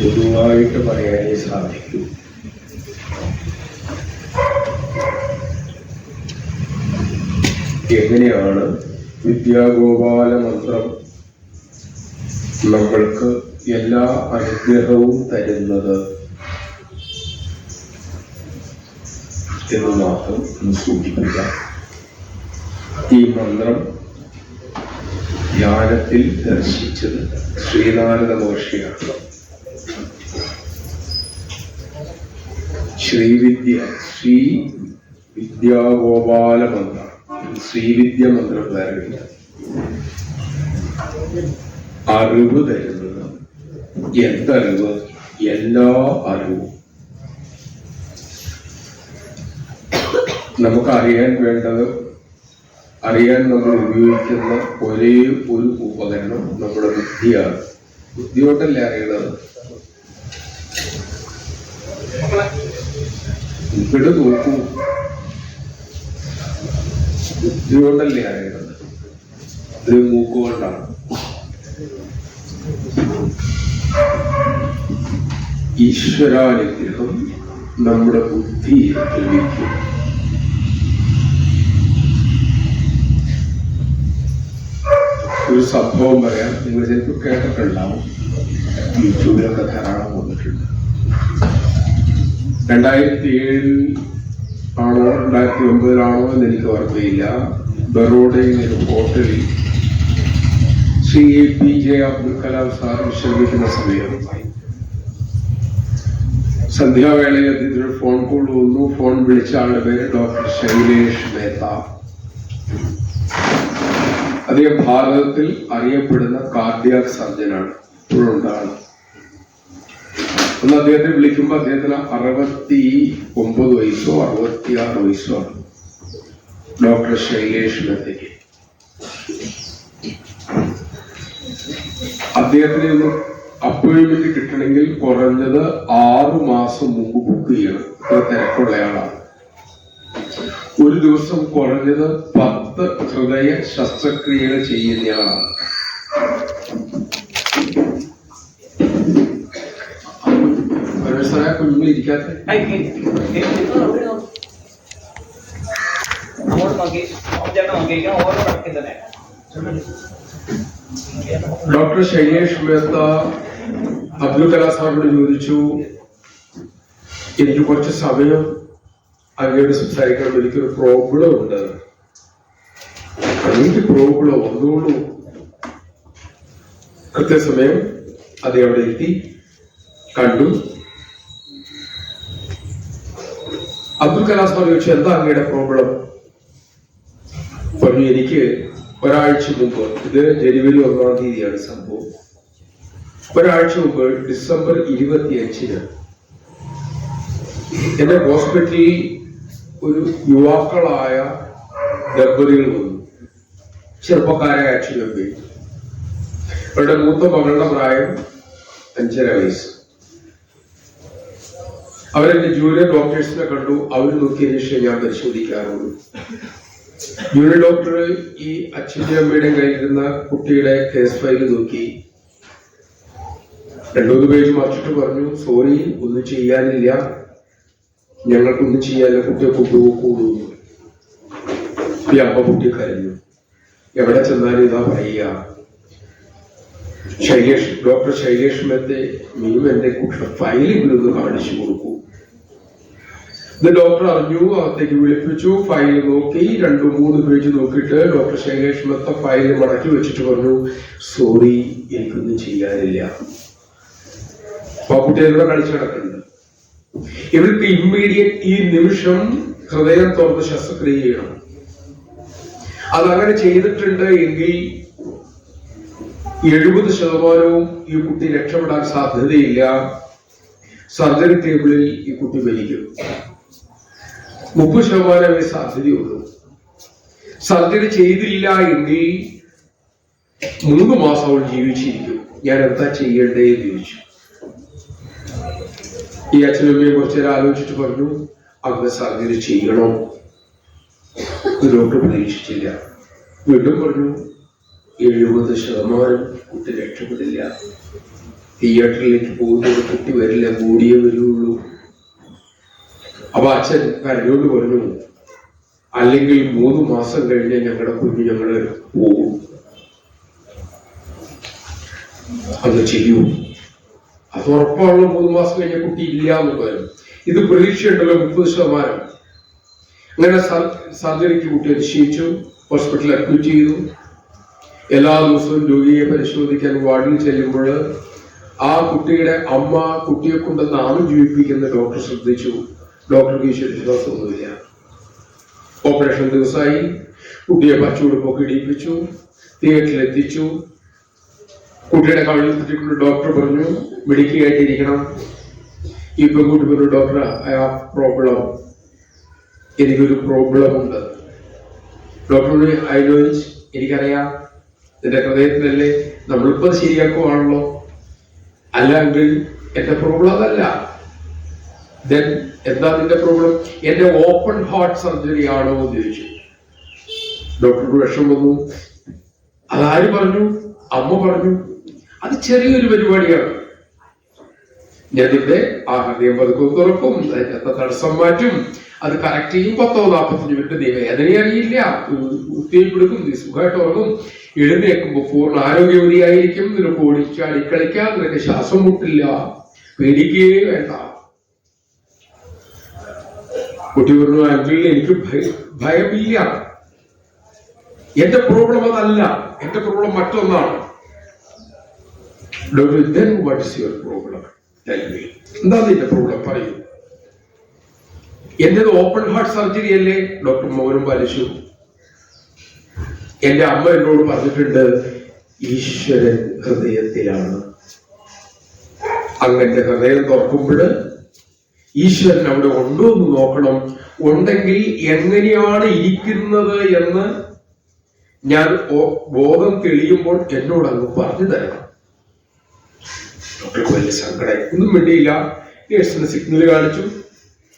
പൊതുവായിട്ട് പറയാനേ സാധിക്കൂ. എങ്ങനെയാണ് വിദ്യാഗോപാല മന്ത്രം നമ്മൾക്ക് എല്ലാ അനുഗ്രഹവും തരുന്നത്? എന്ന് മാത്രം സൂചിപ്പിക്കാം ഈ മന്ത്രം ധ്യാനത്തിൽ ദർശിച്ചത്. ശ്രീനാരദ മഹർഷിയാണ് ശ്രീവിദ്യ ശ്രീ വിദ്യാഗോപാല മന്ത്രം ശ്രീവിദ്യ മന്ത്രം വേറെ അറിവ് തരുന്നത് എന്തറിവ്? എല്ലാ അറിവും. നമുക്കറിയാൻ വേണ്ടത് അറിയാൻ നമ്മൾ ഉപയോഗിക്കുന്ന ഒരേ ഒരു ഉപകരണം നമ്മുടെ ബുദ്ധിയാണ്. ബുദ്ധിയോട്ടല്ലേ അറിയണത്? ഇവിടെ നോക്കൂ. ബുദ്ധിയോട്ടല്ലേ അറിയണത്? ഇത് മൂക്കുകൊണ്ടാണ്. ഈശ്വരാനുഗ്രഹം നമ്മുടെ ബുദ്ധിയെ തെളിയിക്കും. ഒരു സംഭവം പറയാം. നിങ്ങൾ ചിലപ്പോൾ കേട്ടിട്ടുണ്ടാവും. യൂട്യൂബിലൊക്കെ ധാരാളം വന്നിട്ടുണ്ട്. രണ്ടായിരത്തി ഏഴിൽ ആണോ രണ്ടായിരത്തി ഒമ്പതിലാണോ എന്ന് എനിക്ക് ഓർമ്മയില്ല. ബറോഡയിൽ ഒരു ഹോട്ടലിൽ Shri A P J Abdul Kalam sir വിശ്രമിക്കുന്ന സമയം സന്ധ്യാവേളയിൽ അദ്ദേഹത്തിന് ഫോൺ കോൾ വന്നു. ഫോൺ വിളിച്ച ആളുടെ പേര് ഡോക്ടർ ശൈലേഷ് മേത്ത. അദ്ദേഹം ഭാരതത്തിൽ അറിയപ്പെടുന്ന കാർഡിയാക് സർജനാണ് ഇപ്പോഴുണ്ടാണ്. ഒന്ന് അദ്ദേഹത്തെ വിളിക്കുമ്പോൾ അദ്ദേഹത്തിന് അറുപത്തി ഒമ്പത് വയസ്സോ അറുപത്തി ആറ് വയസ്സോ ആണ്. ഡോക്ടർ ശൈലേഷ് മെത്തയ്ക്ക് അദ്ദേഹത്തിന് ഒന്ന് അപ്പോയിന്റ്മെന്റ് കിട്ടണമെങ്കിൽ കുറഞ്ഞത് ആറു മാസം മുമ്പ് ബുക്ക് ചെയ്യണം. തിരക്കുള്ളയാളാണ് ഒരു ദിവസം കുറഞ്ഞത് പത്ത് ഹൃദയ ശസ്ത്രക്രിയകൾ ചെയ്യുന്നയാളാണ് മനസ്സിലായ കണക്കിൽ തന്നെ. ഡോക്ടർ ശൈലേഷ് മേത്ത അബ്ദുൽ കലാം സാറിനോട് ചോദിച്ചു എനിക്ക് കുറച്ച് സമയം അങ്ങോട്ട് സംസാരിക്കണം എനിക്കൊരു പ്രോബ്ലം ഉണ്ട്. എനിക്ക് പ്രോബ്ലം വന്നോളൂ കൃത്യസമയം അത് അവിടെ എത്തി കണ്ടു. അബ്ദുൽ കലാം സാർ ചോദിച്ചു എന്താ അങ്ങയുടെ പ്രോബ്ലം? പറഞ്ഞു എനിക്ക് ഒരാഴ്ച മുമ്പ് ഇത് ജനുവരി ഒന്നാം തീയതിയാണ് സംഭവം. ഒരാഴ്ച മുമ്പ് ഡിസംബർ ഇരുപത്തിയഞ്ചിന് എന്റെ ഹോസ്പിറ്റലിൽ ഒരു യുവാക്കളായ ദമ്പതികൾ വന്നു. ചെറുപ്പക്കാരായ അച്ഛനും പോയി അവരുടെ മൂത്ത മകളുടെ പ്രായം അഞ്ചര വയസ്സ്. അവരെന്റെ ജൂനിയർ ഡോക്ടേഴ്സിനെ കണ്ടു. അവർ നോക്കിയതിനു ശേഷം ഞാൻ പരിശോധിക്കാറുള്ളൂ ജൂനിയർ ഡോക്ടർ ഈ അച്ഛന്റെ അമ്മയുടെ കയ്യിലിരുന്ന കുട്ടിയുടെ കേസ് ഫയൽ നോക്കി. രണ്ടൂന്ന് പേര് മറിച്ചിട്ട് പറഞ്ഞു സോറി ഒന്നും ചെയ്യാനില്ല. ഞങ്ങൾക്കൊന്നും ചെയ്യാനില്ല. കുട്ടിയെ കൊണ്ടുപോകൂടുന്നു ഈ അമ്മ കുട്ടി കരഞ്ഞു. എവിടെ ചെന്നാലും ഇതാ വയ്യ. ശൈലേഷ് ഡോക്ടർ ശൈലേഷ് മെത്തെ നീയും എന്റെ ഫയലെങ്കിലും ഒന്ന് കാണിച്ചു കൊടുക്കൂ. ഇത് ഡോക്ടർ അറിഞ്ഞു അകത്തേക്ക് വിളിപ്പിച്ചു ഫയൽ നോക്കി രണ്ടു മൂന്ന് പേജ് നോക്കിയിട്ട് ഡോക്ടർ ശൈലേഷ് മെത്ത ഫയൽ മടക്കി വെച്ചിട്ട് പറഞ്ഞു സോറി എനിക്കൊന്നും ചെയ്യാനില്ല. പാപ്പുട്ടിയുടെ കളിച്ചു കിടക്കുന്നുണ്ട് ഇവർക്ക് ഇമ്മീഡിയറ്റ് ഈ നിമിഷം ഹൃദയം തുറന്ന് ശസ്ത്രക്രിയ ചെയ്യണം. അതങ്ങനെ ചെയ്തിട്ടുണ്ട് എങ്കിൽ എഴുപത് ശതമാനവും ഈ കുട്ടി രക്ഷപ്പെടാൻ സാധ്യതയില്ല. സർജറി ടേബിളിൽ ഈ കുട്ടി മരിക്കും മുപ്പത് ശതമാനമേ സാധ്യതയുള്ളൂ. സർജറി ചെയ്തില്ല എങ്കിൽ മൂന്ന് മാസം അവൾ ജീവിച്ചിരിക്കും. ഞാൻ എന്താ ചെയ്യേണ്ടേ ചോദിച്ചു. ഈ അച്ഛനമ്മയെ കുറച്ച് ആലോചിച്ചിട്ട് പറഞ്ഞു അങ്ങനെ സർജറി ചെയ്യണോ? ഡോക്ടർ പ്രതീക്ഷിച്ചില്ല വീണ്ടും പറഞ്ഞു എഴുപത് ശതമാനം കുട്ടി രക്ഷപ്പെടില്ല. തിയേറ്ററിലേക്ക് പോകുന്നത് കുട്ടി വരില്ല കൂടിയേ വരുള്ളൂ. അപ്പൊ അച്ഛൻ കരഞ്ഞോണ്ട് പറഞ്ഞു അല്ലെങ്കിൽ മൂന്ന് മാസം കഴിഞ്ഞ് ഞങ്ങളുടെ കുഞ്ഞ് ഞങ്ങൾ പോകും അത് ചെയ്യൂ. അത് ഉറപ്പാണല്ലോ മൂന്ന് മാസം കഴിഞ്ഞ കുട്ടി ഇല്ല എന്ന് ഇത് പ്രതീക്ഷയുണ്ടല്ലോ മുപ്പത് ശതമാനം. അങ്ങനെ സർജറിക്ക് കുട്ടിയെ അതിശയിച്ചു ഹോസ്പിറ്റലിൽ അഡ്മിറ്റ് ചെയ്തു. എല്ലാ ദിവസവും രോഗിയെ പരിശോധിക്കാൻ വാർഡിൽ ചെല്ലുമ്പോൾ ആ കുട്ടിയുടെ അമ്മ കുട്ടിയെ കൊണ്ട് നാമം ജീവിപ്പിക്കുന്ന ഡോക്ടർ ശ്രദ്ധിച്ചു. ഡോക്ടർക്ക് വിശ്വാസമൊന്നുമില്ല ഓപ്പറേഷൻ ദിവസമായി. കുട്ടിയെ പച്ചുകൊടുപ്പൊക്കെ ഇടിയിപ്പിച്ചു തിയേറ്ററിൽ എത്തിച്ചു കുട്ടിയുടെ കവിളിൽ തെറ്റിക്കൊണ്ട് ഡോക്ടർ പറഞ്ഞു മെഡിക്കലായിട്ടിരിക്കണം ഈ പെൺകുട്ടി പറഞ്ഞു ഡോക്ടർ ഐ ഹാവ് പ്രോബ്ലം എനിക്കൊരു പ്രോബ്ലം ഉണ്ട്. ഐ നോ എനിക്കറിയാം. എന്റെ ഹൃദയത്തിലല്ലേ നമ്മളിപ്പോ ശരിയാക്കുവാണല്ലോ? അല്ലെങ്കിൽ എന്റെ പ്രോബ്ലം അതല്ല. ദെൻ എന്താ നിന്റെ പ്രോബ്ലം എന്റെ ഓപ്പൺ ഹാർട്ട് സർജറി ആണോ എന്ന് ചോദിച്ചു. ഡോക്ടർക്ക് വിഷം വന്നു. അതാര് പറഞ്ഞു? അമ്മ പറഞ്ഞു. അത് ചെറിയൊരു പരിപാടിയാണ്. ഞാൻ ഇവിടെ ആ ഹൃദയം പതുക്കെ തുറക്കും. അതിന്റെ തടസ്സം മാറ്റും. അത് കറക്റ്റ് ചെയ്യും. പത്തോ നാൽപ്പത്തഞ്ച് മിനിറ്റ് നീ വേദന അറിയില്ല. ഉത്തേജപ്പെടുക്കും നീ സുഖമായിട്ട് ഉറങ്ങും. എഴുന്നേൽക്കുമ്പോൾ പൂർണ ആരോഗ്യവതിയായിരിക്കും നിനക്ക് ഓടിക്കാൻ കളിക്കാം നിനക്ക് ശ്വാസം മുട്ടില്ല. പേടിക്കുകയേ വേണ്ട. കുട്ടി പറഞ്ഞു അങ്കിൾ എനിക്ക് ഭയ- ഭയമില്ല. എന്റെ പ്രോബ്ലം അതല്ല. എന്റെ പ്രോബ്ലം മറ്റൊന്നാണ്. Doctor then what is your problem എന്താ നിന്റെ പ്രോബ്ലം പറയൂ. എന്റേത് ഓപ്പൺ ഹാർട്ട് സർജറി അല്ലേ? ഡോക്ടർ മൗനം പാലിച്ചു. എന്റെ അമ്മ എന്നോട് പറഞ്ഞിട്ടുണ്ട് ഈശ്വരൻ ഹൃദയത്തിലാണ്. അങ്ങന്റെ ഹൃദയം തുറക്കുമ്പോൾ ഈശ്വരൻ അവിടെ ഉണ്ടോ എന്ന് നോക്കണം. ഉണ്ടെങ്കിൽ എങ്ങനെയാണ് ഇരിക്കുന്നത് എന്ന് ഞാൻ ബോധം തെളിയുമ്പോൾ എന്നോട് അങ്ങ് പറഞ്ഞു തരണം. ഡോക്ടർക്ക് വലിയ സങ്കടം. ഒന്നും വേണ്ടിയില്ല നേഴ്സിന് സിഗ്നൽ കാണിച്ചു.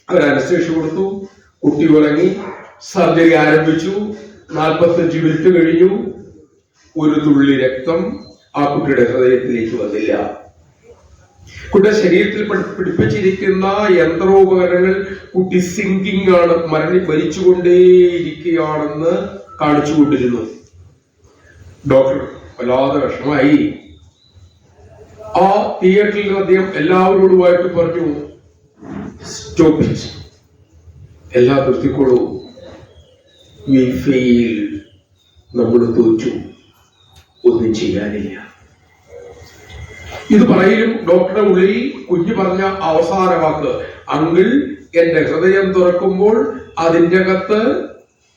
അവർ അനസ്തേഷ്യ കൊടുത്തു. കുട്ടി ഉറങ്ങി സർജറി ആരംഭിച്ചു. നാൽപ്പത്തഞ്ച് മിനിറ്റ് കഴിഞ്ഞു. ഒരു തുള്ളി രക്തം ആ കുട്ടിയുടെ ഹൃദയത്തിലേക്ക് വന്നില്ല. കുട്ടിയുടെ ശരീരത്തിൽ പിടിപ്പിച്ചിരിക്കുന്ന യന്ത്രോപകരണങ്ങൾ കുട്ടി സിങ്കിങ് ആണ്. മരണി മരിച്ചുകൊണ്ടേയിരിക്കുകയാണെന്ന് കാണിച്ചുകൊണ്ടിരുന്നു ഡോക്ടർ വല്ലാതെ വിഷമായി ആ തിയേറ്ററിൽ അദ്ദേഹം എല്ലാവരോടുമായിട്ട് പറഞ്ഞു സ്റ്റോപ്പ് ഇറ്റ് എല്ലാ നിർത്തിക്കോളൂ വി ഫെയിൽ നമ്മൾ തോറ്റു. ഒന്നും ചെയ്യാനില്ല. ഇത് പറയും ഡോക്ടറുടെ ഉള്ളിൽ കുഞ്ഞു പറഞ്ഞ അവസാന വാക്ക്. അങ്കിൾ എന്റെ ഹൃദയം തുറക്കുമ്പോൾ അതിന്റെ അകത്ത്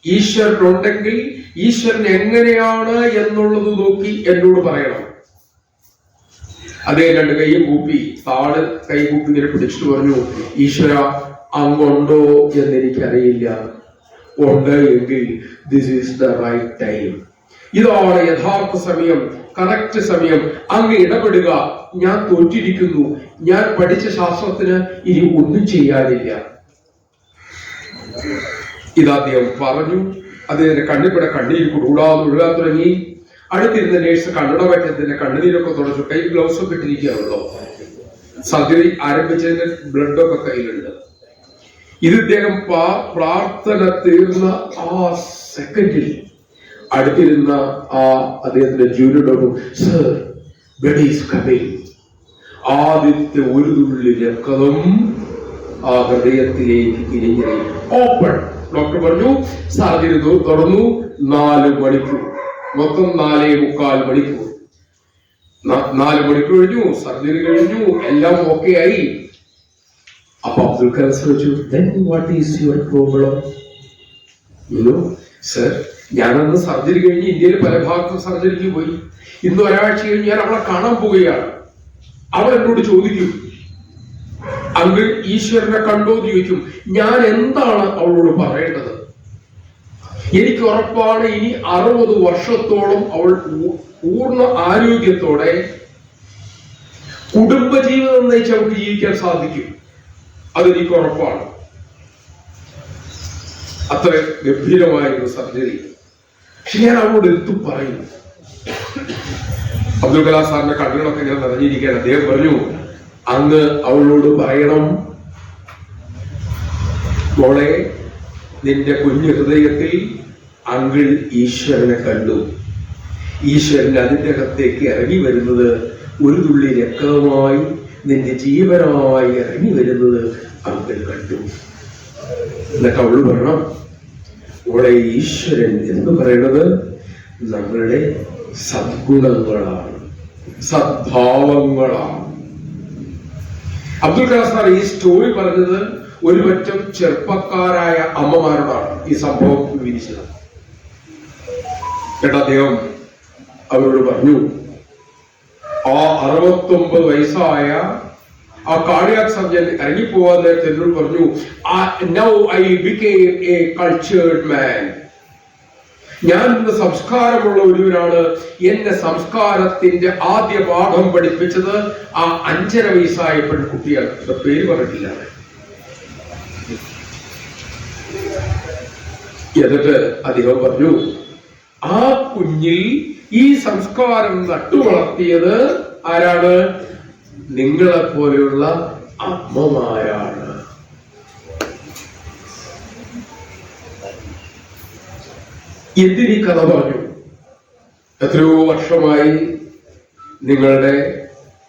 ഈശ്വരനുണ്ടെങ്കിൽ ഈശ്വരൻ എങ്ങനെയാണ് എന്നുള്ളത് നോക്കി എന്നോട് പറയണം. അതേ രണ്ട് കൈയും കൂപ്പി. താൾ കൈ കൂപ്പി ഇങ്ങനെ പിടിച്ചിട്ട് പറഞ്ഞു ഈശ്വര അങ്ങുണ്ടോ എന്ന് എനിക്കറിയില്ല ഉണ്ട് എങ്കിൽ this is the right time ഇതാണ് യഥാർത്ഥ സമയം കറക്റ്റ് സമയം. അങ്ങ് ഇടപെടുക. ഞാൻ തോറ്റിരിക്കുന്നു. ഞാൻ പഠിച്ച ശാസ്ത്രത്തിന് ഇനി ഒന്നും ചെയ്യാനില്ല. ഇത് അദ്ദേഹം പറഞ്ഞു അദ്ദേഹത്തിന്റെ കണ്ണിൽപ്പെടെ കണ്ണീര് കുടുകൂടാതെ ഒഴുകാൻ തുടങ്ങി. അടുത്തിരുന്ന നേഴ്സ് കണ്ണട പറ്റത്തിന്റെ കണ്ണുനീരൊക്കെ തുടച്ചു കൈ ഗ്ലൗസ് ഒക്കെ ഇട്ടിരിക്കുകയാണല്ലോ. സർജറി ആരംഭിച്ചതിന്റെ ബ്ലഡ് ഒക്കെ കയ്യിലുണ്ട്. ഇത് ഇദ്ദേഹം പ്രാർത്ഥന തീർന്ന ആ സെക്കൻഡിൽ അടുത്തിരുന്ന ആ അദ്ദേഹത്തിന്റെ junior doctor sir blood is coming ആദ്യത്തെ ഒരു തുള്ളി രക്തം ആ ഹൃദയത്തിലേക്ക് തിരിഞ്ഞു. ഓപ്പൺ ഡോക്ടർ പറഞ്ഞു സർജറി തുറന്നു. നാല് മണിക്കൂർ. മൊത്തം നാലേ മുക്കാൽ മണിക്കൂർ. നാല് മണിക്കൂർ കഴിഞ്ഞു സർജറി കഴിഞ്ഞു എല്ലാം ഓക്കെ ആയി. അപ്പൊ അബ്ദുൽ കലാം ചോദിച്ചു then what is your problem sir ഞാനന്ന് സർജറി കഴിഞ്ഞ് ഇന്ത്യയിൽ പല ഭാഗത്തും സർജറിക്ക് പോയി. ഇന്ന് ഒരാഴ്ച കഴിഞ്ഞ് ഞാൻ അവളെ കാണാൻ പോവുകയാണ്. അവൾ എന്നോട് ചോദിക്കും അങ്കിൾ ഈശ്വരനെ കണ്ടോ? എന്ന് ചോദിക്കും ഞാൻ എന്താണ് അവളോട് പറയേണ്ടത്? എനിക്ക് ഉറപ്പാണ് ഇനി അറുപത് വർഷത്തോളം അവൾ പൂർണ ആരോഗ്യത്തോടെ കുടുംബജീവിതം നയിച്ച് അവൾക്ക് ജീവിക്കാൻ സാധിക്കും. അതെനിക്ക് ഉറപ്പാണ്. അത്ര ഗംഭീരമായിരുന്നു സർജറി. പക്ഷെ ഞാൻ അവളോട് എത്തു പറയുന്നു. അബ്ദുൽ കലാം സാറിന്റെ കണ്ണുകളൊക്കെ ഇങ്ങനെ നിറഞ്ഞിരിക്കുകയാണ്. അദ്ദേഹം പറഞ്ഞു അന്ന് അവളോട് പറയണം. മോളെ നിന്റെ കുഞ്ഞു ഹൃദയത്തിൽ അങ്കിൾ ഈശ്വരനെ കണ്ടു. ഈശ്വരൻ അതിന്റെ അകത്തേക്ക് ഇറങ്ങി വരുന്നത് ഒരു തുള്ളി രക്തമായി നിന്റെ ജീവനായി ഇറങ്ങി വരുന്നത് അങ്കിൾ കണ്ടു. എന്നിട്ട് അവൾ പറയണം അവളെ ഈശ്വരൻ എന്ന് പറയുന്നത് നമ്മളുടെ സദ്ഗുണങ്ങളാണ്. സദ്ഭാവങ്ങളാണ്. അബ്ദുൽ കലാം സാർ ഈ സ്റ്റോറി പറഞ്ഞത് ഒരു പറ്റം ചെറുപ്പക്കാരായ അമ്മമാരോടാണ് ഈ സംഭവം വിവരിച്ചത്. കേട്ട അദ്ദേഹം അവരോട് പറഞ്ഞു ആ അറുപത്തൊമ്പത് വയസ്സായ ആ കാളിയാക് സർജൻ ഇറങ്ങിപ്പോവാൻ നേരത്തെ എന്നോട് പറഞ്ഞു now I became a cultured man ഞാൻ ഇന്ന് സംസ്കാരമുള്ള ഒരുവനാണ്. എന്നെ സംസ്കാരത്തിന്റെ ആദ്യ പാഠം പഠിപ്പിച്ചത് ആ അഞ്ചര വയസ്സായ പെൺകുട്ടിയാണ്. പേര് പറഞ്ഞിട്ടില്ല. എന്നിട്ട് അദ്ദേഹം പറഞ്ഞു ആ കുഞ്ഞിൽ ഈ സംസ്കാരം നട്ടുവളർത്തിയത് ആരാണ്? നിങ്ങളെ പോലെയുള്ള അമ്മമാരാണ്. എന്തിനീ കഥ പറഞ്ഞു? എത്രയോ വർഷമായി നിങ്ങളുടെ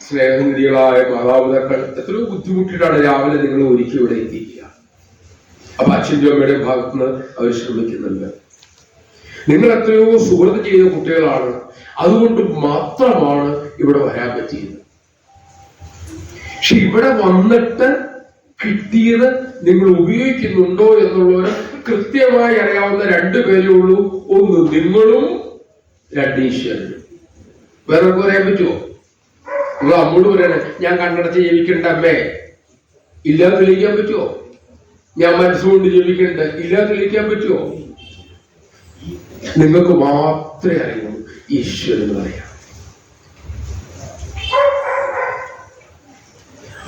സ്നേഹനിധികളായ മാതാപിതാക്കൾ എത്രയോ ബുദ്ധിമുട്ടിയിട്ടാണ് രാവിലെ നിങ്ങൾ ഒരുക്കി ഇവിടെ എത്തിക്കുക. അപ്പൊ അച്ഛന്റെ അമ്മയുടെ ഭാഗത്ത് നിന്ന് അവർ ശ്രമിക്കുന്നുണ്ട്. നിങ്ങൾ എത്രയോ സുഹൃത്ത് ചെയ്ത കുട്ടികളാണ്. അതുകൊണ്ട് മാത്രമാണ് ഇവിടെ വരാൻ പറ്റിയത്. പക്ഷെ ഇവിടെ വന്നിട്ട് കിട്ടിയത് നിങ്ങൾ ഉപയോഗിക്കുന്നുണ്ടോ എന്നുള്ളവർ കൃത്യമായി അറിയാവുന്ന രണ്ടു പേരേ ഉള്ളൂ. ഒന്ന് നിങ്ങളും രണ്ട് ഈശ്വരനും. വേറെ പറയാൻ പറ്റുമോ? നിങ്ങൾ അമ്മോട് പറയണേ ഞാൻ കണ്ണടച്ച് ജീവിക്കണ്ട അമ്മേ. ഇല്ലാതെ തെളിയിക്കാൻ പറ്റുമോ? ഞാൻ മനസ്സുകൊണ്ട് ജപിക്കണ്ട ഇല്ലാതെ തെളിയിക്കാൻ പറ്റുമോ നിങ്ങൾക്ക് മാത്രമേ അറിയൂ ഈശ്വരൻ പറയാം.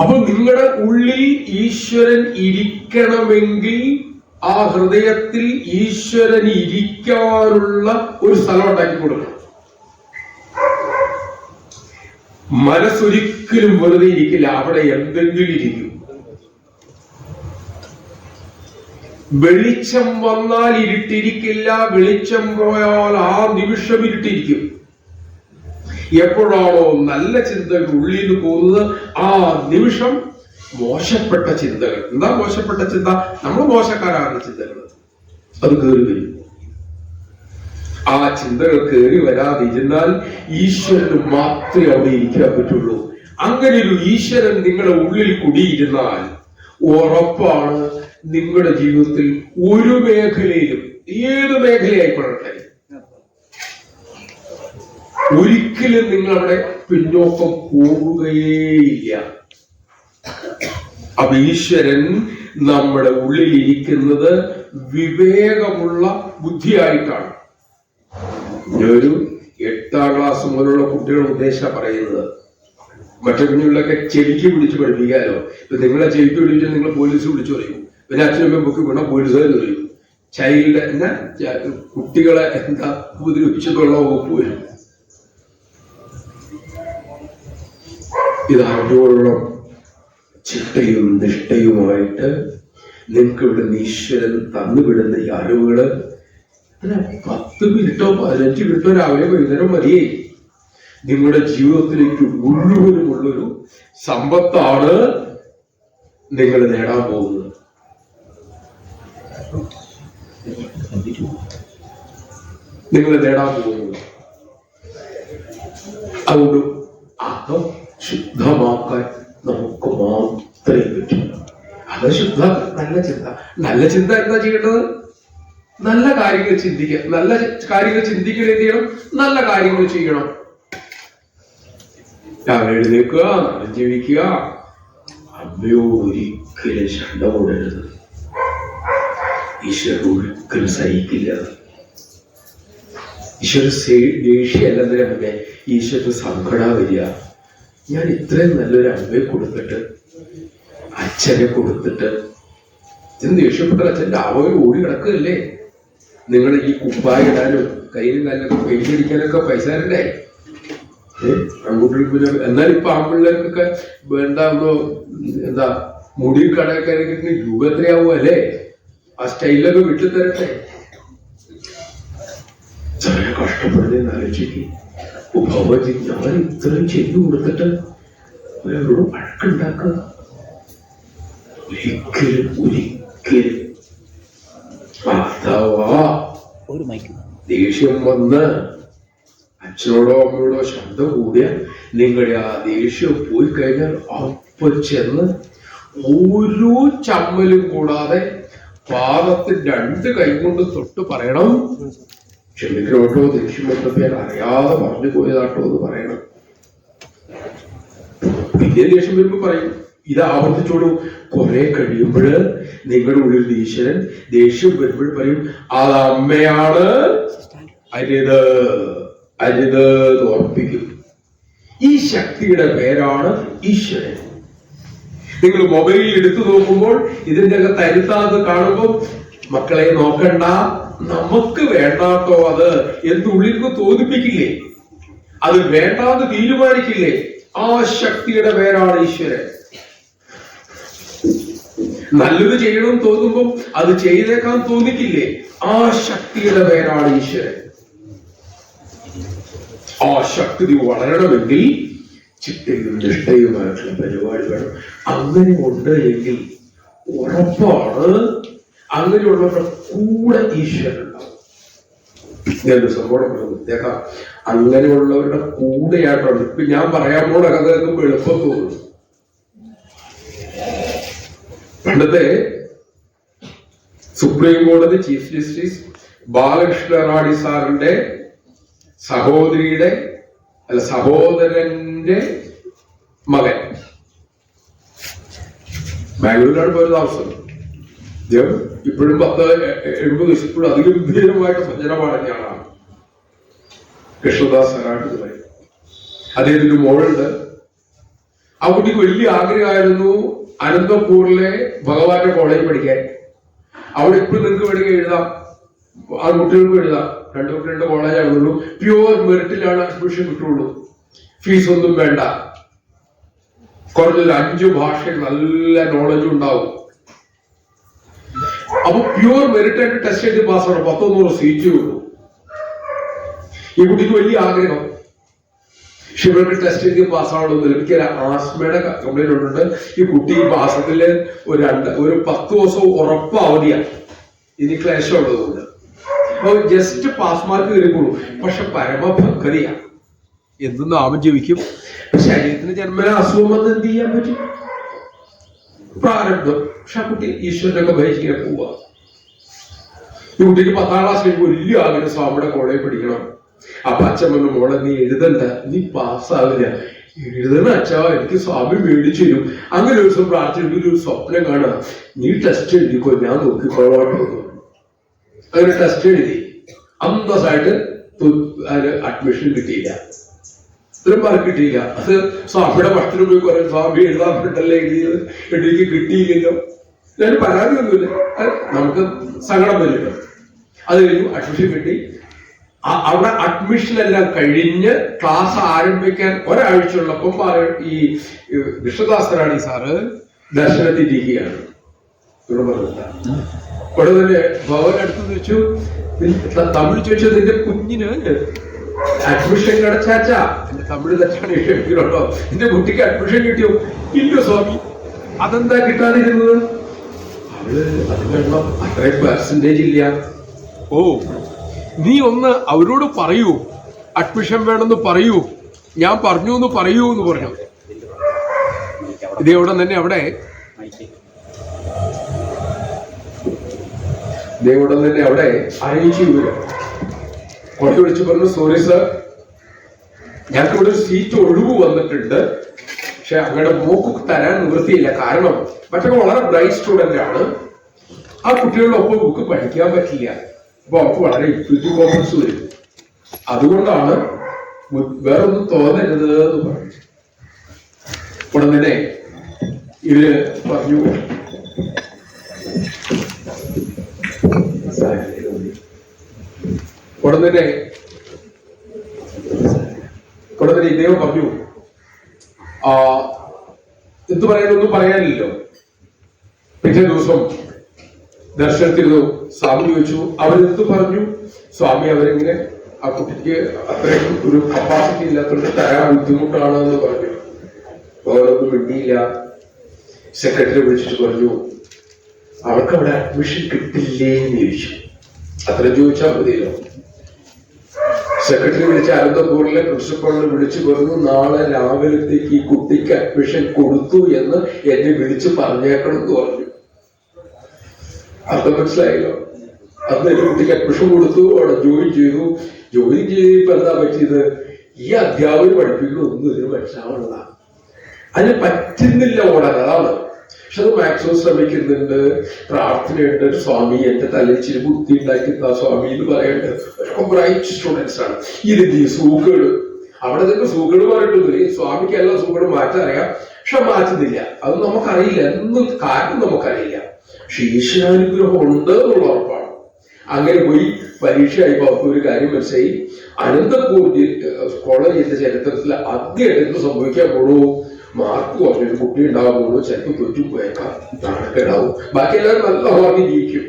അപ്പൊ നിങ്ങളുടെ ഉള്ളിൽ ഈശ്വരൻ ഇരിക്കണമെങ്കിൽ ആ ഹൃദയത്തിൽ ഈശ്വരൻ ഇരിക്കാനുള്ള ഒരു സ്ഥലം ഉണ്ടാക്കി കൊടുക്കണം. മനസ്സൊരിക്കലും വെറുതെ ഇരിക്കില്ല. അവിടെ എന്തെങ്കിലും ഇരിക്കും. വെളിച്ചം വന്നാൽ ഇരുട്ടിരിക്കില്ല വെളിച്ചം പോയാൽ ആ നിമിഷം ഇരുട്ടിരിക്കും. എപ്പോഴാണോ നല്ല ചിന്തകൾ ഉള്ളിൽ നിന്ന് പോകുന്നത് ആ നിമിഷം മോശപ്പെട്ട ചിന്തകൾ. എന്താ മോശപ്പെട്ട ചിന്ത? നമ്മൾ മോശക്കാരാണ് ചിന്തകൾ. അത് കയറി വരും. ആ ചിന്തകൾ കയറി വരാതിരുന്നാൽ ഈശ്വരന് മാത്രമേ അവിടെ ഇരിക്കാൻ പറ്റുള്ളൂ. അങ്ങനെ ഒരു ഈശ്വരൻ നിങ്ങളുടെ ഉള്ളിൽ കുടിയിരുന്നാൽ ഉറപ്പാണ് നിങ്ങളുടെ ജീവിതത്തിൽ ഒരു മേഖലയിലും ഏത് മേഖലയായിക്കൊള്ളട്ടെ? ഒരിക്കലും നിങ്ങൾ അവിടെ പിന്നോക്കം പോവുകയേയില്ല. അപ്പൊ ഈശ്വരൻ നമ്മുടെ ഉള്ളിൽ ഇരിക്കുന്നത് വിവേകമുള്ള ബുദ്ധിയായിട്ടാണ്. ഞാനൊരു എട്ടാം ക്ലാസ് മുതലുള്ള കുട്ടികളുടെ ഉദ്ദേശം പറയുന്നത്. മറ്റു കുഞ്ഞുങ്ങളൊക്കെ ചെവിക്ക് പിടിച്ച് പഠിപ്പിക്കാലോ. ഇപ്പൊ നിങ്ങളെ ചെവിക്ക് പിടിച്ച് നിങ്ങൾ പോലീസ് വിളിച്ചു പറയും. പിന്നെ അച്ഛനമ്മ പൊക്കി വീണ പോലീസുകാർ പറയും. ചൈൽഡ് എന്നാ കുട്ടികളെ എന്താ ഉപദ്രവിച്ചിട്ടുള്ള വകുപ്പ് വരും. ഇത് അറിഞ്ഞോളണം ചിട്ടയും നിഷ്ഠയുമായിട്ട് നിങ്ങൾക്ക് ഇവിടെ ഈശ്വരൻ തന്നുവിടുന്ന ഈ അറിവുകൾ പത്ത് മിനിറ്റോ പതിനഞ്ച് മിനിറ്റോ രാവിലെ വൈകുന്നേരം മതിയേ നിങ്ങളുടെ ജീവിതത്തിലേക്ക് മുഴുവനുമുള്ളൊരു സമ്പത്താണ് നിങ്ങൾ നേടാൻ പോകുന്നത്. നിങ്ങൾ നേടാൻ പോകുന്നത്. അതുകൊണ്ട് അകം ശുദ്ധമാക്കാൻ നമുക്ക് മാത്രമേ പറ്റൂ. അത് ശുദ്ധ നല്ല ചിന്ത. നല്ല ചിന്ത എന്താ ചെയ്യേണ്ടത്? നല്ല കാര്യങ്ങൾ ചിന്തിക്കുക. നല്ല കാര്യങ്ങൾ ചിന്തിക്കണം എന്ത് ചെയ്യണം? നല്ല കാര്യങ്ങൾ ചെയ്യണം. രാവിലെ എഴുന്നേൽക്കുക നല്ല ജീവിക്കുക. അമ്മയോ ഒരിക്കലും ശണ്ട കൂടരുത്. ഈശ്വരൻ ഒരിക്കലും സഹിക്കില്ല. ഈശ്വര ദേഷ്യമല്ലെന്നേ അമ്മേ ഈശ്വരന് സങ്കട വരിക. ഞാൻ ഇത്രയും നല്ലൊരു അമ്മയെ കൊടുത്തിട്ട് അച്ഛനെ കൊടുത്തിട്ട് അച്ഛൻ ദേഷ്യപ്പെട്ട അച്ഛന്റെ രാവിലെ ഓടി കിടക്കുകയല്ലേ? നിങ്ങൾ ഈ കുപ്പായ ഇടാനും കയ്യിലും നല്ല പെയിന്റ് അടിക്കാനൊക്കെ പൈസ തരണ്ടേ? ആൺകുട്ടികൾക്ക് പിന്നെ എന്നാൽ ഇപ്പൊ ആൺപിള്ളേർക്കൊക്കെ ഒന്നോ എന്താ മുടി കടക്കാരൊക്കെ രൂപ അല്ലേ ആ സ്റ്റൈലൊക്കെ വിട്ടു തരട്ടെ ചെറിയ കഷ്ടപ്പെടുന്ന ആലോചിക്ക് ഭഗവതി ഞാൻ ഇത്രയും ചെയ്തു കൊടുത്തിട്ട് അവരോട് വഴക്കുണ്ടാക്കുക. ഒരിക്കലും ഒരിക്കലും. ദേഷ്യം വന്ന് അച്ഛനോടോ അമ്മയോടോ ശബ്ദം കൂടിയ നിങ്ങളുടെ ആ ദേഷ്യം പോയി കഴിഞ്ഞാൽ അപ്പൊ ചെന്ന് ഓരോ ചമ്മലും കൂടാതെ പാദത്തിൽ രണ്ട് കൈ കൊണ്ട് തൊട്ട് പറയണം. ക്ഷമിക്കണോട്ടോ ദേഷ്യം വന്നപ്പോ ഞാൻ അറിയാതെ പറഞ്ഞു പോയതാട്ടോ എന്ന് പറയണം. പിന്നെ ദേഷ്യം വരുമ്പോ പറയും ഇത് ആവർത്തിച്ചോളൂ. കുറെ കഴിയുമ്പോൾ നിങ്ങളുടെ ഉള്ളിൽ ഈശ്വരൻ ദേഷ്യം വരുമ്പോൾ പറയും അത് അമ്മയാണ് അരുത് അരുത് ഓർപ്പിക്കും ഈ ശക്തിയുടെ പേരാണ് ഈശ്വരൻ. നിങ്ങൾ മൊബൈലിൽ എടുത്തു നോക്കുമ്പോൾ ഇതിന്റെ അകത്ത് അരുത്താന്ന് കാണുമ്പോൾ മക്കളെ നോക്കണ്ട. നമുക്ക് വേണ്ടാട്ടോ അത് എന്ന് ഉള്ളിൽ തോന്നിപ്പിക്കില്ലേ? അത് വേണ്ടാന്ന് തീരുമാനിക്കില്ലേ? ആ ശക്തിയുടെ പേരാണ് ഈശ്വരൻ. നല്ലത് ചെയ്യണം തോന്നുമ്പോൾ അത് ചെയ്തേക്കാൻ തോന്നിക്കില്ലേ? ആ ശക്തിയുടെ പേരാണ് ഈശ്വരൻ. ആ ശക്തി വളരണമെങ്കിൽ ചിട്ടയും നിഷ്ഠയുമായിട്ടുള്ള പരിപാടി വേണം അങ്ങനെ ഉണ്ട് എങ്കിൽ ഉറപ്പാണ് അങ്ങനെയുള്ളവരുടെ കൂടെ ഈശ്വരൻ ഉണ്ടാവും ഞാനൊരു സംഭവം അങ്ങനെയുള്ളവരുടെ കൂടെയായിട്ടാണ്. ഇപ്പൊ ഞാൻ പറയാൻ പോണ കഥ കേൾക്കുമ്പോൾ എളുപ്പം തോന്നുന്നു പണ്ടത്തെ സുപ്രീം കോടതി ചീഫ് ജസ്റ്റിസ് ബാലകൃഷ്ണ റാണി സാറിന്റെ സഹോദരിയുടെ അല്ല സഹോദരന്റെ മകൻ. ബാംഗ്ലൂരിലാണ് പോയത് ഇദ്ദേഹം ഇപ്പോഴും പത്ത് എഴുപത് ഇപ്പോഴും അതിഗംഭീരമായിട്ട് സജ്ജനമാണ് ഞാനാണ് കൃഷ്ണദാസ് എന്ന് പറയും അദ്ദേഹത്തിന്റെ മോളുണ്ട്. ആ കുട്ടിക്ക് വലിയ ആഗ്രഹമായിരുന്നു അനന്തപൂരിലെ ഭഗവാന്റെ കോളേജിൽ പഠിക്കാൻ. അവിടെ ഇപ്പോഴും നിങ്ങൾക്ക് വേണമെങ്കിൽ എഴുതാം. ആ കുട്ടികൾക്ക് എഴുതാം. രണ്ടു രണ്ട് കോളേജാണുള്ളൂ പ്യുവർ മെറിറ്റിലാണ് അഡ്മിഷൻ കിട്ടുള്ളൂ. ഫീസ് ഒന്നും വേണ്ട. കുറഞ്ഞൊരു അഞ്ചു ഭാഷയിൽ നല്ല നോളജ് ഉണ്ടാവും. അപ്പൊ പ്യൂർ മെറിറ്റ് ആയിട്ട് ടെസ്റ്റ് ചെയ്ത് പാസ്സാണ് പത്തൊന്നൂറ് സീറ്റ് ഉള്ളൂ. ഈ കുട്ടിക്ക് വലിയ ആഗ്രഹം. ഇവർക്ക് ടെസ്റ്റ് ചെയ്ത് പാസ്സാവണമെന്ന് എനിക്ക് ആസ്മയുടെ കംപ്ലൈന്റ് ഉണ്ട് ഈ കുട്ടി ഈ മാസത്തിൽ ഒരു രണ്ട് ഒരു പത്ത് ദിവസം ഉറപ്പ് അവധിയാണ് ഇനി ക്ലേശം ഉള്ളതുകൊണ്ട്. അപ്പൊ ജസ്റ്റ് പാസ് മാർക്ക് കയറിക്കോളൂ. പക്ഷെ പരമഭക്തിയാണ് എന്തും നാമം ജീവിക്കും? ശരീരത്തിന് ജന്മന അസുഖം വന്ന് എന്ത് ചെയ്യാൻ പറ്റും? പ്രാരബ്ധം. പക്ഷെ ആ കുട്ടി ഈശ്വരനൊക്കെ ഭരിച്ചിങ്ങനെ പോവാ. ഈ കുട്ടിക്ക് പത്താം ക്ലാസ്സിൽ വലിയ ആഗ്രഹം സ്വാമിയുടെ കോളേജിൽ പഠിക്കണം. അപ്പൊ അച്ഛൻ പറഞ്ഞു മോളെ നീ എഴുതണ്ട. നീ പാസ്സാവില്ല എഴുതണ അച്ഛാ എനിക്ക് സ്വാമി മേടിച്ചു തരും. അങ്ങനെ ഒരു ദിവസം പ്രാർത്ഥിച്ചിട്ട് ഒരു സ്വപ്നം കാണാം. നീ ടെസ്റ്റ് എഴുതിക്കോ ഞാൻ പറഞ്ഞു. അങ്ങനെ ടെസ്റ്റ് എഴുതി. അന്തസ്സായിട്ട് അഡ്മിഷൻ കിട്ടിയില്ല. ഇത്രയും മാർക്ക് കിട്ടിയില്ല. അത് സ്വാമിയുടെ ഭക്തന് പോയി കുറെ സ്വാമി എഴുതാൻ പറ്റല്ലേ എഴുതിയത്. എഴുതിക്ക് കിട്ടിയില്ലല്ലോ. ഞാൻ പരാതി ഒന്നുമില്ല അത് നമുക്ക് സങ്കടം വരില്ല. അത് കഴിഞ്ഞു അഡ്മിഷൻ കിട്ടി. അവിടെ അഡ്മിഷൻ എല്ലാം കഴിഞ്ഞ് ക്ലാസ് ആരംഭിക്കാൻ ഒരാഴ്ച ഉള്ളപ്പം വിശ്വദാസനാണ് ഈ സാറ് ദർശനത്തിരിക്കുകയാണ് ഇവിടെ പറഞ്ഞില്ല ഇവിടെ തന്നെ ഭവൻ അടുത്ത് വെച്ചു തമിഴ് ചോദിച്ചു നിന്റെ കുഞ്ഞിന് അഡ്മിഷൻ കിടച്ചാച്ചാ എന്റെ തമിഴ് തച്ചാണ് കേട്ടോ എന്റെ കുട്ടിക്ക് അഡ്മിഷൻ കിട്ടിയോ? ഇല്ല സ്വാമി. അതെന്താ കിട്ടാതിരുന്നത്? അവൾ അത്രയും ഇല്ല. ഓ നീ ഒന്ന് അവരോട് പറയൂ. അഡ്മിഷൻ വേണമെന്ന് പറയൂ. ഞാൻ പറഞ്ഞു എന്ന് പറയൂ എന്ന് പറഞ്ഞു. ഇതേ അവിടെ തന്നെ? അവിടെ? ദേവിടെ തന്നെ? അവിടെ. അയച്ചു കോടതി വിളിച്ചു പറഞ്ഞു സോറി സർ ഞങ്ങൾക്ക് ഇവിടെ ഒരു സീറ്റ് ഒഴിവ് വന്നിട്ടുണ്ട്. പക്ഷെ അങ്ങയുടെ മോക്ക് തരാൻ നിവൃത്തിയില്ല. കാരണം മറ്റൊക്കെ വളരെ ബ്രൈറ്റ് സ്റ്റുഡന്റ് ആണ്. ആ കുട്ടികളുടെ ഒപ്പം ബുക്ക് പഠിക്കാൻ പറ്റില്ല. അപ്പൊ അവർക്ക് വളരെ ഇക്വിറ്റി കോൺഫിഡൻസ് വരും. അതുകൊണ്ടാണ് മു- വേറെ ഒന്നും തോന്നരുത് എന്ന് പറഞ്ഞു ഉടൻ തന്നെ ഇവർ പറഞ്ഞു ഉടൻ തന്നെ ഇദ്ദേഹം പറഞ്ഞു. ആ എന്തു പറയാനൊന്നും പറയാനില്ലല്ലോ. പിറ്റേ ദിവസം ദർശനത്തിരുന്നു. സ്വാമി ചോദിച്ചു അവരെന്ത് പറഞ്ഞു? സ്വാമി അവരിങ്ങനെ ആ കുട്ടിക്ക് അത്രയും ഒരു കപ്പാസിറ്റി ഇല്ലാത്തതുകൊണ്ട് തരാൻ ബുദ്ധിമുട്ടാണ് എന്ന് പറഞ്ഞു. അവരൊന്നും മിണ്ടിയില്ല. സെക്രട്ടറി വിളിച്ചിട്ട് പറഞ്ഞു അവർക്ക് അവിടെ അഡ്മിഷൻ കിട്ടില്ലേ എന്ന് ചോദിച്ചു. അത്ര ചോദിച്ചാൽ മതിയല്ലോ. സെക്രട്ടറി വിളിച്ച് അനന്തപൂരിലെ പ്രിൻസിപ്പളിനെ വിളിച്ചു പറഞ്ഞു നാളെ രാവിലത്തേക്ക് ഈ കുട്ടിക്ക് അഡ്മിഷൻ കൊടുത്തു എന്ന് എന്നെ വിളിച്ച് പറഞ്ഞേക്കണം എന്ന് പറഞ്ഞു. അർത്ഥം മനസ്സിലായല്ലോ? അന്ന് ഒരു കുട്ടിക്ക് അഡ്മിഷൻ കൊടുത്തു അവിടെ ജോയിൻ ചെയ്തു. ജോയിൻ ചെയ്തപ്പോ എന്താ പറ്റിയത്? ഈ അധ്യാപകർ പഠിപ്പിക്കുന്ന ഒന്നും ഇതിന് മനസ്സിലാവണത അതിന് പറ്റുന്നില്ല ഓടാൻ അതാണ്. പക്ഷെ അത് മാക്സിമം ശ്രമിക്കുന്നുണ്ട് പ്രാർത്ഥനയുണ്ട്. സ്വാമി എന്റെ തലയിൽ ചിരി ബുദ്ധി ഉണ്ടാക്കുന്ന സ്വാമി എന്ന് പറയേണ്ടത് ഒക്കെ ബ്രൈറ്റ് സ്റ്റുഡൻസ് ആണ്. ഇത് ഈ സൂക്കേട്. അവിടെ തന്നെ സൂക്കേട് പറഞ്ഞിട്ടുണ്ട്. സ്വാമിക്ക് എല്ലാ സൂക്കേടും മാറ്റാൻ അറിയാം. പക്ഷെ മാറ്റുന്നില്ല. അത് നമുക്കറിയില്ല. എന്നും കാരണം നമുക്കറിയില്ല. പക്ഷെ ഈശ്വരാനുഗ്രഹം ഉണ്ട് എന്നുള്ള ഉറപ്പാണ്. അങ്ങനെ പോയി പരീക്ഷയായി അവർക്ക് ഒരു കാര്യം മനസ്സിലായി. അനന്തപൂർ കോളേജിന്റെ ചരിത്രത്തിൽ ആദ്യമായിട്ട് എന്ത് സംഭവിക്കാൻ പോണു? മാർക്ക് കുറഞ്ഞൊരു കുട്ടി ഉണ്ടാവുള്ളൂ ചിലപ്പോൾ തൊറ്റു പോയേക്കാം നാണക്കേടാവും ബാക്കി എല്ലാവരും നല്ല മാർക്ക് ജീവിക്കും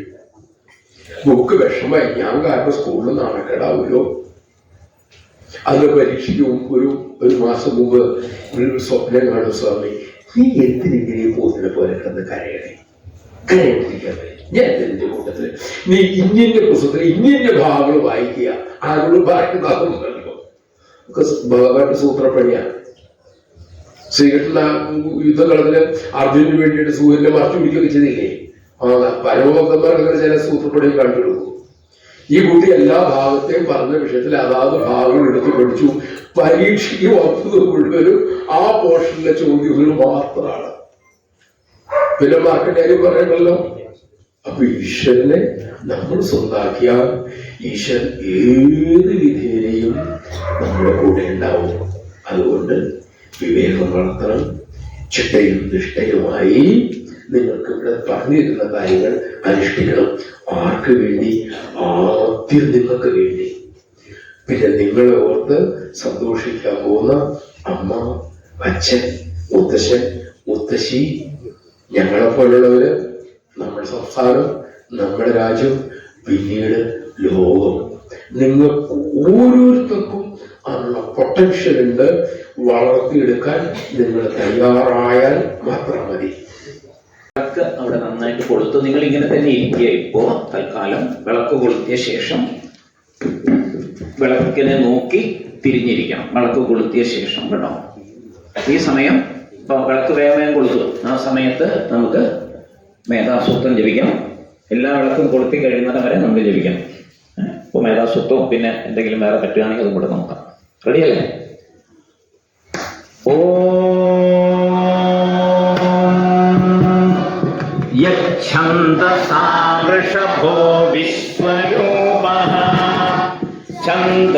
ബുക്ക് വിഷമായി ഞാൻ കാരണം സ്കൂളിൽ നാണക്കേടാവുമല്ലോ അതിന് പരീക്ഷയ്ക്ക് മുമ്പ് ഒരു ഒരു മാസം മുമ്പ് ഒരു സ്വപ്നം കാണും സ്വാമി നീ എന്തിനെങ്ങനെ പോത്തിനെ പോലെ കിടന്ന് കരയണേ കരയാണ്ടിരിക്കാൻ ഞാൻ എന്റെ കൂട്ടത്തിൽ നീ ഇന്ത്യന്റെ പുസ്തകത്തിൽ ഇന്ത്യന്റെ ഭാഗങ്ങൾ വായിക്കുക ആരോട് പറയുന്നതെന്നല്ലോ ഭഗവാന്റെ സൂത്രപ്പണിയാണ് ശ്രീകൃഷ്ണ യുദ്ധകളത്തിൽ അർജുനന് വേണ്ടിയിട്ട് സൂര്യനെ മറച്ചു പിടിക്കുകയൊക്കെ ചെയ്തില്ലേ? പരമഭക്തന്മാർക്കൊക്കെ പരമഭക്തന്മാർക്ക് ചില സൂത്രപ്പണിയും കണ്ടിരുന്നു ഈ കുട്ടി എല്ലാ ഭാഗത്തെയും പറഞ്ഞ വിഷയത്തിൽ അതാത് ഭാഗങ്ങൾ എടുത്ത് പഠിച്ചു. പരീക്ഷയ്ക്ക് വന്നത് മുഴുവനും ആ പോർഷനിലെ ചോദ്യങ്ങൾ മാത്രമാണ്. പിന്നെ മാർക്കറ്റ് കാര്യം പറയണല്ലോ. അപ്പൊ ഈശ്വരനെ നമ്മൾ സ്വന്താക്കിയാൽ ഈശ്വരൻ ഏത് വിധേനയും നമ്മുടെ കൂടെ ഉണ്ടാവും. അതുകൊണ്ട് വിവേകം ചിട്ടയും നിഷ്ഠയുമായി നിങ്ങൾക്ക് ഇവിടെ പറഞ്ഞിരുന്ന കാര്യങ്ങൾ അനുഷ്ഠിക്കണം. ആർക്ക് വേണ്ടി? ആദ്യം നിങ്ങൾക്ക് വേണ്ടി. പിന്നെ നിങ്ങളെ ഓർത്ത് സന്തോഷിക്കാൻ പോകുന്ന അമ്മ അച്ഛൻ മുത്തശ്ശൻ മുത്തശ്ശി ഞങ്ങളെ പോലുള്ളവര് നമ്മുടെ സംസ്ഥാനം നമ്മുടെ രാജ്യം പിന്നീട് ലോകം. നിങ്ങൾക്ക് ഓരോരുത്തർക്കും അതിനുള്ള പൊട്ടൻഷ്യൽ ഉണ്ട്. വളർത്തിയെടുക്കാൻ നിങ്ങൾ തയ്യാറായാൽ മാത്രം മതി. അവിടെ നന്നായിട്ട് കൊളുത്തു നിങ്ങൾ ഇങ്ങനെ തന്നെ ഇരിക്കുക ഇപ്പോ. തൽക്കാലം വിളക്ക് കൊളുത്തിയ ശേഷം വിളക്കിനെ നോക്കി തിരിഞ്ഞിരിക്കണം. വിളക്ക് കൊളുത്തിയ ശേഷം കേട്ടോ. ഈ സമയം ഇപ്പൊ വിളക്ക് വേഗം കൊളുത്തു. ആ സമയത്ത് നമുക്ക് മേധാസൂത്രം ജപിക്കണം എല്ലാ വിളക്കും കൊളുത്തി കഴിയുന്നത് വരെ നമുക്ക് ജപിക്കണം ഇപ്പോൾ മേധാസൂത്രവും പിന്നെ എന്തെങ്കിലും വേറെ പറ്റുകയാണെങ്കിൽ അതും കൂടെ നോക്കാം. ready അല്ലേ ഓ യന്ദസാ വൃഷഭോ വിശ്വരൂപ ഛന്ദ